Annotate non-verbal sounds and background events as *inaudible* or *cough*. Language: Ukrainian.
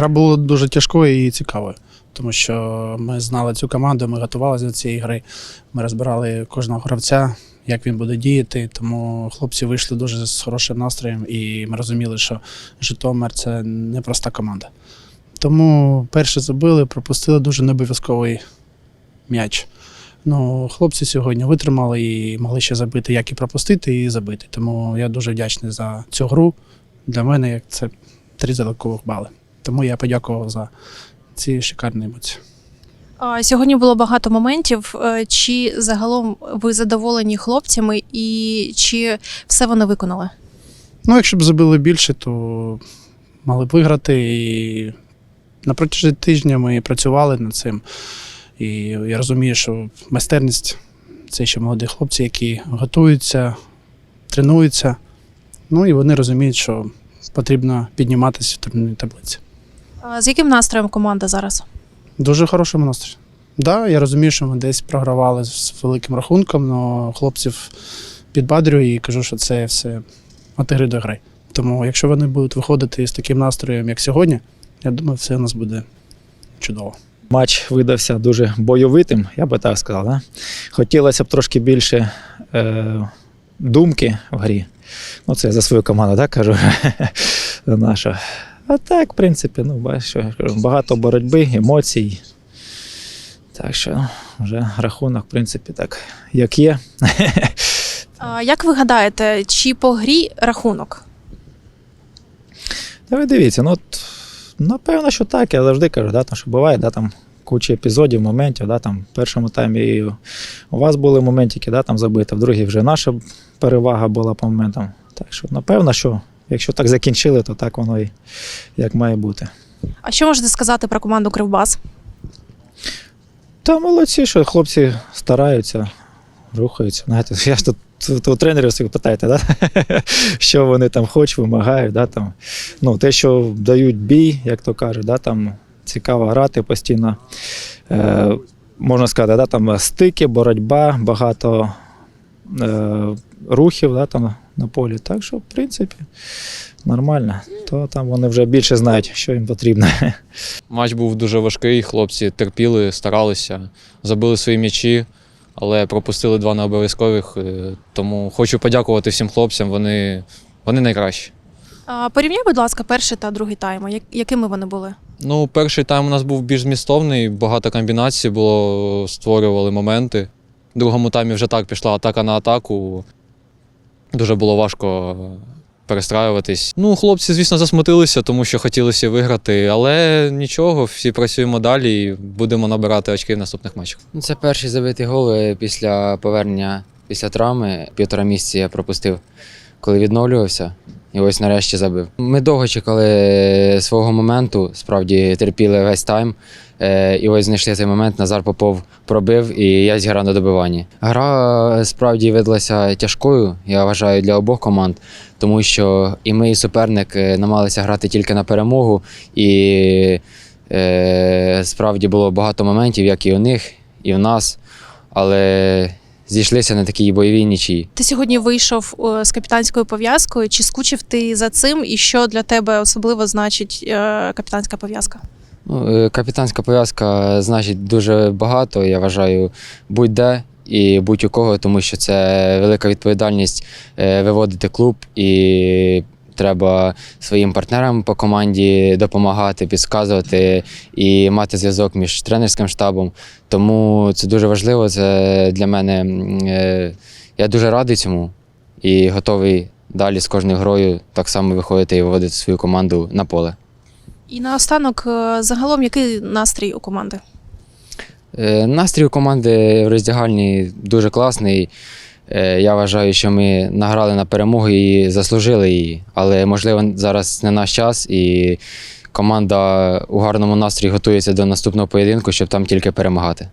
Гра була дуже тяжкою і цікавою, тому що ми знали цю команду, ми готувалися до цієї гри. Ми розбирали кожного гравця, як він буде діяти. Тому хлопці вийшли дуже з хорошим настроєм, і ми розуміли, що Житомир це непроста команда. Тому перше забили, пропустили дуже необов'язковий м'яч. Ну, хлопці сьогодні витримали і могли ще забити, як і пропустити, і забити. Тому я дуже вдячний за цю гру. Для мене як це три додаткових бали. Тому я подякував за ці шикарні емоції. Сьогодні було багато моментів. Е, Чи загалом ви задоволені хлопцями і чи все вони виконали? Ну, якщо б забили більше, то мали б виграти. І на протязі тижня ми працювали над цим. І я розумію, що майстерність це ще молоді хлопці, які готуються, тренуються. Ну і вони розуміють, що потрібно підніматися в турнірній таблиці. А, З яким настроєм команда зараз? Дуже хорошому настрої. Да, я розумію, що ми десь програвали з великим рахунком, але хлопців підбадрюю і кажу, що це все от гри до гри. Тому якщо вони будуть виходити з таким настроєм, як сьогодні, я думаю, все у нас буде чудово. Матч видався дуже бойовитим, я би так сказав. Да? Хотілося б трошки більше е, думки в грі. Ну, це я за свою команду, так кажу. *laughs* Наша. А так, в принципі, ну, кажу, багато боротьби, емоцій. Так що вже рахунок, в принципі, так, як є. А, Як ви гадаєте, чи по грі рахунок? Та ви дивіться, ну от, напевно, що так, я завжди кажу, да, там, що буває, да, там куча епізодів, моментів, да, там, в першому таймі і у вас були моментики, да, там забити, в другій вже наша перевага була по моментам. Так що, напевно, що якщо так закінчили, то так воно і як має бути. А що можете сказати про команду Кривбас? Та молодці, що хлопці стараються, рухаються. Знаєте, *laughs* я ж тут. у тренерів своїх питаєте, да? *laughs* що вони там хочуть, вимагають. Да? Там, ну, те, що дають бій, як то кажуть, да? там цікаво грати постійно. Е, можна сказати, да? там стики, боротьба, багато е, рухів да? там, на полі. Так що, в принципі, нормально. То там вони вже більше знають, що їм потрібно. Матч був дуже важкий, хлопці терпіли, старалися, забили свої м'ячі, але пропустили два необов'язкових. е, Тому хочу подякувати всім хлопцям, вони, вони найкращі. А, Порівняй, будь ласка, перший та другий тайми. Якими вони були? Ну, перший тайм у нас був більш змістовний, багато комбінацій було, створювали моменти. В другому таймі вже так пішла атака на атаку. Дуже було важко перестраюватись. Ну, хлопці, звісно, засмутилися, тому що хотілося виграти, але нічого, всі працюємо далі і будемо набирати очки в наступних матчах. Ну, Це перший забитий гол е, після повернення після травми. Півтора місяці я пропустив, коли відновлювався. І ось нарешті забив. Ми довго чекали свого моменту, справді терпіли весь тайм. Е, І ось знайшли цей момент. Назар Попов пробив, і я зіграв на добиванні. Гра е, справді видалася тяжкою, я вважаю, для обох команд, тому що і ми, і суперник е, намагалися грати тільки на перемогу. І е, справді було багато моментів, як і у них, і у нас. Але зійшлися на такій бойовій нічій. Ти сьогодні вийшов е, з капітанською пов'язкою. Чи скучив ти за цим? І що для тебе особливо значить е, капітанська пов'язка? Ну, е, капітанська пов'язка значить дуже багато, я вважаю, будь-де і будь у кого, тому що це велика відповідальність виводити клуб і. Треба своїм партнерам по команді допомагати, підказувати і мати зв'язок між тренерським штабом. Тому це дуже важливо. Це для мене. е, Я дуже радий цьому і готовий далі з кожною грою так само виходити і виводити свою команду на поле. І наостанок, е, загалом, який настрій у команди? Е, Настрій у команди в роздягальні дуже класний. Е, Я вважаю, що ми награли на перемогу і заслужили її. Але можливо зараз не наш час, і команда у гарному настрої готується до наступного поєдинку, щоб там тільки перемагати.